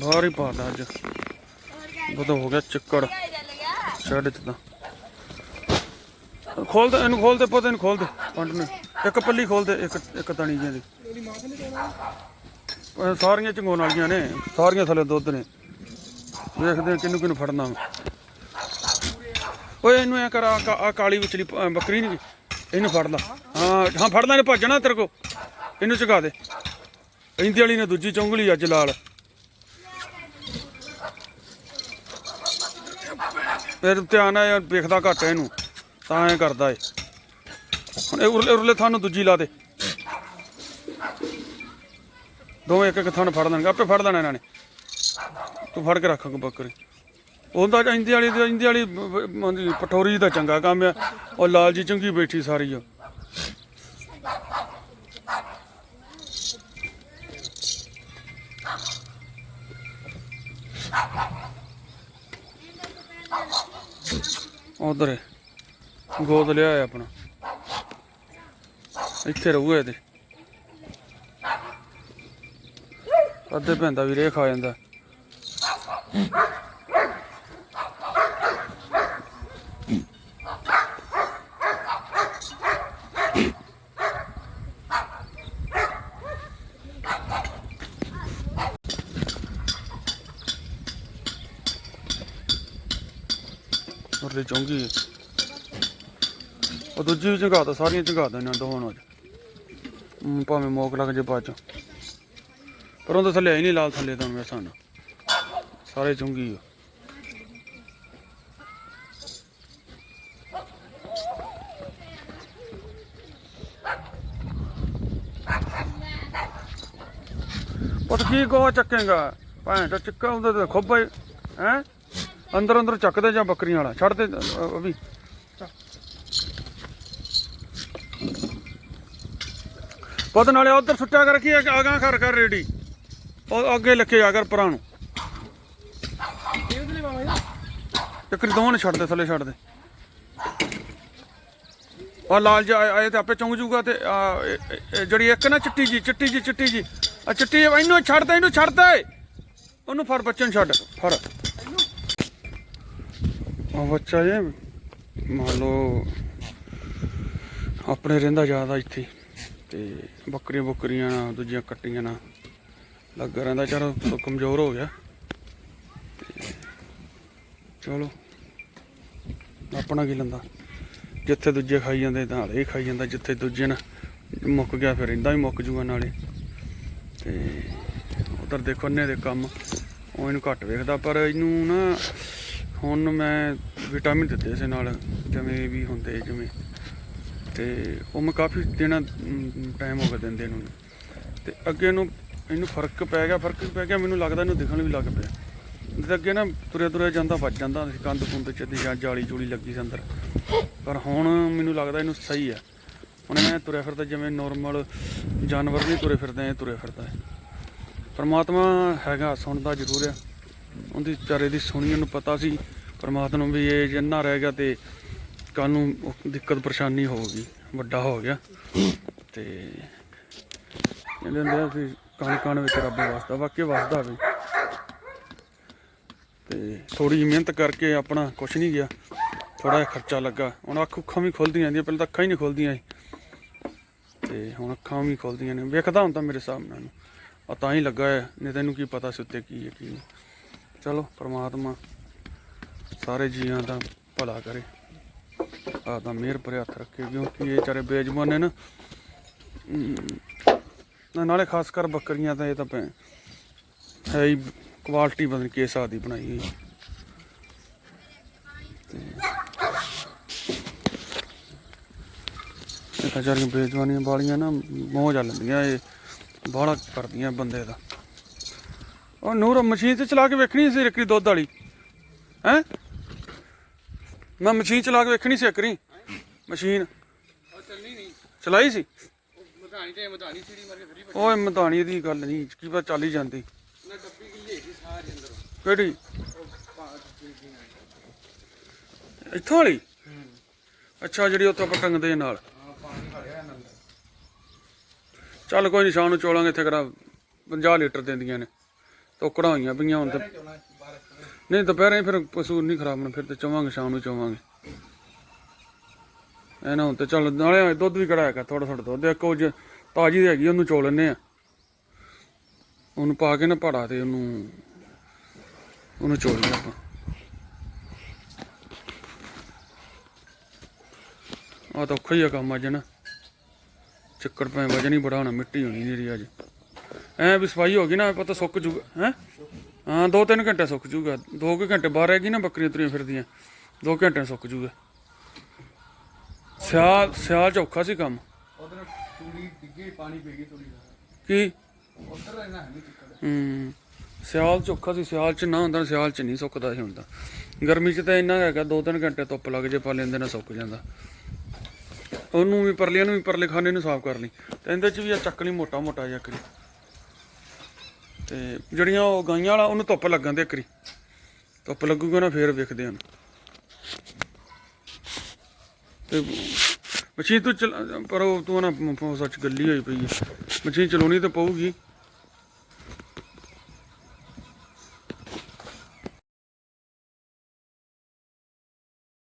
ਬਾਹਰ ਹੀ ਪਾਦਾ ਅੱਜ। ਬਦਾ ਹੋ ਗਿਆ ਚਿੱਕੜ। ਛੱਡ ਚ ਤਾਂ ਖੋਲ ਦੇ, ਇਹਨੂੰ ਖੋਲ ਦੇ ਪਤਾ, ਇਹਨੂੰ ਖੋਲ ਦੇ। ਪੰਡ ਨੇ ਇੱਕ ਪੱਲੀ ਖੋਲ ਦੇ, ਇੱਕ ਇੱਕ ਤਣੀ ਜਿਹੀ ਦੀ ਸਾਰੀਆਂ ਚੰਗੋਣ ਵਾਲੀਆਂ ਨੇ, ਸਾਰੀਆਂ ਥੱਲੇ ਦੁੱਧ ਨੇ। ਵੇਖਦੇ ਹਾਂ ਕਿਹਨੂੰ ਕਿਹਨੂੰ ਫੜਨਾ ਓਏ, ਇਹਨੂੰ ਐ ਕਰ ਆ ਕਾ- ਆ ਕਾਲੀ ਵਿਚਲੀ ਬੱਕਰੀ ਨਹੀਂ ਇਹਨੂੰ ਫੜ ਲਾ। ਹਾਂ ਹਾਂ ਫੜਨਾ ਨੇ ਭੱਜਣਾ ਤੇਰੇ ਕੋ ਇਹਨੂੰ ਚੁਕਾ ਦੇ। ਇੰਦੀ ਵਾਲੀ ਨੇ ਦੂਜੀ ਚੁੰਗਲੀ ਅੱਜ ਲਾਲ। ਫਿਰ ਧਿਆਨ ਹੈ ਵੇਖਦਾ ਘੱਟ ਇਹਨੂੰ, ਤਾਂ ਐ ਕਰਦਾ ਏ। ਹੁਣ ਇਹ ਉਰਲੇ ਉਰਲੇ ਥਾਨੂੰ ਦੂਜੀ ਲਾ ਦੇ। ਦੋਵੇਂ ਇੱਕ ਇੱਕ ਥਣ ਫੜ ਲੈਣਗੇ, ਆਪੇ ਫੜ ਲੈਣਾ ਇਹਨਾਂ ਨੇ। ਤੂੰ ਫੜ ਕੇ ਰੱਖ ਬੱਕਰੀ। ਉਹਦਾ ਇੰਦੀ ਵਾਲੀ ਤੇ ਇੰਦੀ ਵਾਲੀ ਬ- ਦਾ ਚੰਗਾ ਕੰਮ ਆ। ਉਹ ਲਾਲ ਜੀ ਚੰਗੀ ਬੈਠੀ ਸਾਰੀ ਆ ਉਧਰ ਗੋਦ ਲਿਆ ਹੈ ਆਪਣਾ। ਇੱਥੇ ਰਹੂਗਾ ਇਹਦੇ। ਅੱਧੇ ਪੈਂਦਾ ਵੀ ਰੇਖ ਆ ਜਾਂਦਾ। ਉਰਲੇ ਚੌਂਗੀ। ਉਹ ਦੂਜੀ ਵੀ ਝੰਗਾ ਤਾ ਸਾਰੀਆਂ ਝੰਗਾ ਤਾ ਇਹਨਾਂ ਦੋਵਾਂ ਨੂੰ ਭਾਵੇਂ ਮੋਕ ਲੱਗ ਜੇ ਬਾਅਦ ਚ। ਪਰ ਉਹਦੇ ਥੱਲੇ ਆਈ ਨਹੀਂ ਲਾਲ ਥੱਲੇ ਤਾਂ ਮੇਰੇ ਸਾਨ ਸਾਰੇ ਚੁੰਗੀ ਆ। ਉਹ ਕੀ ਗੋਹਾ ਚੱਕੇਗਾ? ਭਾਂ ਤਾਂ ਚੱਕਾ ਹੁੰਦਾ ਤੇ ਖੋਬਾ ਹੈ? ਅੰਦਰ ਅੰਦਰ ਚੱਕਦੇ ਜਾਂ ਬੱਕਰੀਆਂ ਵਾਲਾ? ਛੱਡ ਦੇ ਅ, ਉਹ ਵੀ। ਪਤ ਨਾਲੇ ਉਧਰ ਸੁੱਟਿਆ ਕਰ ਰੱਖੀ ਆਗਾ ਕਰ ਕਰ ਰੇਡੀ ਉਹ ਅੱਗੇ ਲੱਕੇ ਆ ਕਰ ਪਰਾਂ ਨੂੰ। ਇੱਕ ਦੋਵਾਂ ਨੇ ਛੱਡ ਦੇ ਥੱਲੇ ਛੱਡ ਦੇ। ਆ ਲਾਲ ਜਿਹਾ ਆਏ- ਆਏ ਤੇ ਆਪੇ ਚੁੰਗ ਜੂਗਾ ਤੇ ਆ ਇਹ- ਇਹ ਜਿਹੜੀ ਇੱਕ ਨਾ ਚਿੱਟੀ ਜੀ ਚਿੱਟੀ ਜੀ ਚਿੱਟੀ ਜੀ ਆ ਚਿੱਟੀ ਇਹਨੂੰ ਛੱਡ ਦੇ ਇਹਨੂੰ ਛੱਡ ਦੇ। ਉਹਨੂੰ ਫੜ ਬੱਚੇ ਨੂੰ ਛੱਡ ਫੜ। ਬੱਚਾ ਜੇ, ਮੰਨ ਲਓ ਆਪਣੇ ਰਹਿੰਦਾ ਜ਼ਿਆਦਾ ਇੱਥੇ ਤੇ ਬੱਕਰੀਆਂ ਬੱਕਰੀਆਂ ਨਾਲ, ਦੂਜੀਆਂ ਕੱਟੀਆਂ ਨਾਲ, ਲੱਗਾ ਰਹਿੰਦਾ ਚਲੋ ਕਮਜ਼ੋਰ ਹੋ ਗਿਆ। ਤੇ ਚਲੋ, ਆਪਣਾ ਕੀ ਲੰਦਾ? ਜਿੱਥੇ ਦੂਜੇ ਖਾਈ ਜਾਂਦੇ ਤਾਂ ਹਾਲੇ ਹੀ ਖਾਈ ਜਾਂਦਾ, ਜਿੱਥੇ ਦੂਜੇ ਨਾ ਮੁੱਕ ਗਿਆ ਫਿਰ ਇਹਦਾ ਵੀ ਮੁੱਕ ਜੂਗਾ ਨਾਲੇ। ਤੇ ਉਧਰ ਦੇਖੋ ਨੇ ਦੇ ਕੰਮ, ਉਹ ਇਹਨੂੰ ਘੱਟ ਵੇਖਦਾ, ਪਰ ਇਹਨੂੰ ਨਾ ਹੁਣ ਮੈਂ ਵਿਟਾਮਿਨ ਦਿੱਤੇ ਸੀ ਨਾਲ, ਜਿਵੇਂ ਵੀ ਹੁੰਦੇ ਜਿਵੇਂ। ਤੇ ਉਹ ਮੈਂ ਕਾਫੀ ਦਿਨਾਂ ਟਾਈਮ ਹੋ ਗਿਆ ਦਿੰਦੇ ਨੂੰ। ਤੇ ਅੱਗੇ ਨੂੰ ਇਹਨੂੰ ਫ਼ਰਕ ਪੈ ਗਿਆ, ਫ਼ਰਕ ਪੈ ਗਿਆ, ਮੈਨੂੰ ਲੱਗਦਾ ਇਹਨੂੰ ਦਿਖਣ ਵੀ ਲੱਗ ਪਿਆ। ਨਹੀਂ ਅੱਗੇ ਨਾ ਤੁਰਿਆ ਤੁਰਿਆ ਜਾਂਦਾ, ਵੱਜ ਜਾਂਦਾ ਸੀ ਕੰਧ ਕੁੰਦ ਚ ਜਾਂ ਜਾਲੀ ਜੂਲੀ ਲੱਗੀ ਸੀ ਅੰਦਰ। ਪਰ ਹੁਣ ਮੈਨੂੰ ਲੱਗਦਾ ਇਹਨੂੰ ਸਹੀ ਆ। ਹੁਣ ਮੈਂ ਤੁਰਿਆ ਫਿਰਦਾ ਜਿਵੇਂ ਨਾਰਮਲ ਜਾਨਵਰ ਨਹੀਂ ਤੁਰੇ ਫਿਰਦੇ, ਐ ਤੁਰਿਆ ਫਿਰਦਾ। ਹੈ ਪਰਮਾਤਮਾ ਹੈਗਾ, ਸੁਣਦਾ ਜ਼ਰੂਰ ਆ। ਉਹਦੀ ਚਾਰੇ ਦੀ ਸੁਣੀ, ਉਹਨੂੰ ਪਤਾ ਸੀ ਪਰਮਾਤਮਾ ਨੂੰ ਵੀ ਇਹ ਜਿੰਨਾ ਰਹਿ ਗਿਆ ਤੇ ਕੱਲ ਨੂੰ ਦਿੱਕਤ ਪਰੇਸ਼ਾਨੀ ਹੋਊਗੀ ਵੱਡਾ ਹੋ ਗਿਆ। ਤੇ ਕਹਿੰਦੇ ਹੁੰਦੇ ਆ ਕਿ ਕਣ ਕਣ ਵਿੱਚ ਰੱਬ ਵਸਦਾ ਵਾਕਿਆ ਵਸਦਾ ਵੀ। ਤੇ ਥੋੜੀ ਮਿਹਨਤ ਕਰਕੇ ਆਪਣਾ ਕੁਛ ਨਹੀਂ ਗਿਆ ਥੋੜਾ ਜਿਹਾ ਖਰਚਾ ਲੱਗਾ। ਹੁਣ ਅੱਖ ਉੱਖਾਂ ਵੀ ਖੁੱਲਦੀਆਂ ਜਾਂਦੀਆਂ ਪਹਿਲਾਂ ਤਾਂ ਅੱਖਾਂ ਹੀ ਨਹੀਂ ਖੁੱਲਦੀਆਂ ਸੀ। ਤੇ ਹੁਣ ਅੱਖਾਂ ਵੀ ਖੁੱਲਦੀਆਂ ਨੇ, ਵੇਖਦਾ ਹੁੰਦਾ ਮੇਰੇ ਸਾਹਮਣੇ ਨੂੰ ਆ ਤਾਂ ਹੀ ਲੱਗਾ ਹੈ ਨਹੀਂ ਤੈਨੂੰ ਕੀ ਪਤਾ ਸੀ ਉੱਤੇ ਕੀ ਹੈ, ਕੀ ਨਹੀਂ। ਚਲੋ, ਪ੍ਰਮਾਤਮਾ ਸਾਰੇ ਜੀਆਂ ਦਾ ਭਲਾ ਕਰੇ। ਆ ਤਾਂ ਮਿਹਰ ਭਰੇ ਹੱਥ ਰੱਖੇ, ਕਿਉਂਕਿ ਇਹ ਚਾਰੇ ਬੇਜਮਾਨ ਨੇ ਨਾ। ਨਾਲੇ ਖਾਸ ਕਰ ਬੱਕਰੀਆਂ ਤਾਂ ਇਹ ਤਾਂ ਪੈ ਹੈ ਹੀ ਕੁਆਲਿਟੀ ਬਦਲ ਕੇ ਹਿਸਾਬ ਦੀ ਬਣਾਈ ਹੋਈ ਇਹ ਤਾਂ ਚਾਰੀਆਂ ਬੇਜਵਾਨੀਆਂ ਵਾਲੀਆਂ ਨਾ ਮੋਹ ਜਾ ਲੈਂਦੀਆਂ, ਇਹ ਬਾਹਲਾ ਕਰਦੀਆਂ ਬੰਦੇ ਦਾ। ਉਹ ਨੂਰ ਮਸ਼ੀਨ ਤੇ ਚਲਾ ਕੇ ਵੇਖਣੀ ਸੀ ਰੱਖੀ ਦੁੱਧ ਵਾਲੀ। ਹੈ? ਮੈਂ ਮਸ਼ੀਨ ਚਲਾ ਕੇ ਵੇਖਣੀ ਸੀ ਇੱਕਰੀ ਮਸ਼ੀਨ। ਉਹ ਚੱਲਣੀ ਨਹੀਂ ਚਲਾਈ ਸੀ? ਮਧਾਣੀ ਤੇ ਮਧਾਣੀ ਸੀੜੀ ਮਾਰ ਕੇ ਫਰੀ ਓਏ, ਮਧਾਣੀ ਦੀ ਗੱਲ ਨਹੀਂ ਕੀ ਪਤਾ ਚੱਲ ਹੀ ਜਾਂਦੀ। ਨਾ ਡੱਬੀ ਗਿੱਲੀ ਹੈਗੀ ਸਾਰੀ ਅੰਦਰ ਕਿਹੜੀ? ਇੱਥੋਂ ਵਾਲੀ? ਅੱਛਾ, ਜਿਹੜੀ ਉੱਥੋਂ ਆਪਾਂ ਟੰਗਦੇ ਨਾਲ। ਚੱਲ ਕੋਈ ਨਹੀਂ ਸ਼ਾਮ ਨੂੰ ਚੋਲਾਂਗੇ, ਇੱਥੇ ਕਰਾ 50 ਲੀਟਰ ਦਿੰਦੀਆਂ ਨੇ। ਟੋਕੜਾਂ ਹੋਈਆਂ ਪਈਆਂ ਹੁਣ ਤੇ। ਨਹੀਂ, ਦੁਪਹਿਰੇ ਫਿਰ ਪਸ਼ੂ ਨਹੀਂ ਖਰਾਬ ਹੋਣਾ, ਫਿਰ ਤੇ ਚਵਾਂਗੇ, ਸ਼ਾਮ ਨੂੰ ਚਵਾਂਗੇ। ਐ ਨਾ ਹੁਣ ਤੇ ਚੱਲ, ਨਾਲੇ ਦੁੱਧ ਵੀ ਕਢਾਇਆ ਕਰ ਥੋੜਾ ਥੋੜਾ ਦੁੱਧ। ਇੱਕ ਉਹ ਤਾਜੀ ਹੈਗੀ, ਉਹਨੂੰ ਚੋ ਲੈਨੇ ਆ। ਉਹਨੂੰ ਪਾ ਕੇ ਨਾ ਭਾੜਾ ਤੇ ਉਹਨੂੰ ਉਹਨੂੰ ਚੋਲੀਏ ਆਪਾਂ। ਆ ਤਾਂ ਔਖਾ ਹੀ ਆ ਕੰਮ ਅੱਜ ਨਾ। ਚੱਕਰ ਪੈ ਵਜਨ ਹੀ ਬੜਾ ਹੋਣਾ, ਮਿੱਟੀ ਹੋਣੀ ਜਿਹੜੀ ਅੱਜ। ਐ ਵੀ ਸਫ਼ਾਈ ਹੋ ਗਈ ਨਾ ਪਤਾ ਸੁੱਕ ਜੂਗਾ ਹੈ? ਹਾਂ ਦੋ ਤਿੰਨ ਘੰਟੇ ਸੁੱਕ ਜੂਗਾ। ਦੋ ਕੁ ਘੰਟੇ ਬਾਹਰ ਰਹਿ ਗਈ ਨਾ ਬੱਕਰੀਆਂ ਤੁਰੀਆਂ ਫਿਰਦੀਆਂ ਦੋ ਘੰਟੇ ਸੁੱਕ ਜੂਗਾ। ਸਿਆਲ ਸਿਆਲ ਚ ਔਖਾ ਸੀ ਕੰਮ। ਉਧਰ ਤੂੜੀ ਡਿੱਗੀ ਪਾਣੀ ਪੀ ਗਈ ਤੂੜੀ ਦਾ ਕੀ? ਉਧਰ ਰਹਿਣਾ ਹੈ ਨਹੀਂ ਚਿੱਕੜ ਹੂੰ ਸਿਆਲ ਚ ਔਖਾ ਸੀ ਸਿਆਲ ਚ ਨਾ ਹੁੰਦਾ ਸਿਆਲ ਚ ਨਹੀਂ ਸੁੱਕਦਾ ਸੀ ਹੁੰਦਾ ਗਰਮੀ ਚ ਤਾਂ ਇੰਨਾ ਹੈਗਾ ਦੋ ਤਿੰਨ ਘੰਟੇ ਧੁੱਪ ਲੱਗ ਜੇ ਪਾ ਲੈਂਦੇ ਨਾਲ ਸੁੱਕ ਜਾਂਦਾ। ਉਹਨੂੰ ਵੀ ਪਰਲੀਆਂ ਨੂੰ ਵੀ ਪਰਲੇ ਖਾਨੇ ਨੂੰ ਸਾਫ਼ ਕਰ ਲਈ। ਤੇ ਇਹਦੇ ਚ ਵੀ ਆ ਚੱਕ ਲਈ ਮੋਟਾ ਮੋਟਾ ਜਿਹਾ ਕਰੀ ਤੇ ਜਿਹੜੀਆਂ ਉਹ ਗਾਈਆਂ ਵਾਲਾ, ਉਹਨੂੰ ਧੁੱਪ ਲੱਗਣ ਦੇ ਕਰੀ ਧੁੱਪ ਲੱਗੂਗਾ ਨਾ ਫੇਰ ਵੇਖਦੇ ਹਾਂ। ਤੇ ਮਸ਼ੀਨ ਤੂੰ ਚਲ, ਪਰ ਉਹ ਤੂੰ ਨਾ, ਸੱਚ ਗੱਲੀ ਹੋਈ ਪਈ ਹੈ ਮਸ਼ੀਨ ਚਲਾਉਣੀ ਤਾਂ ਪਊਗੀ।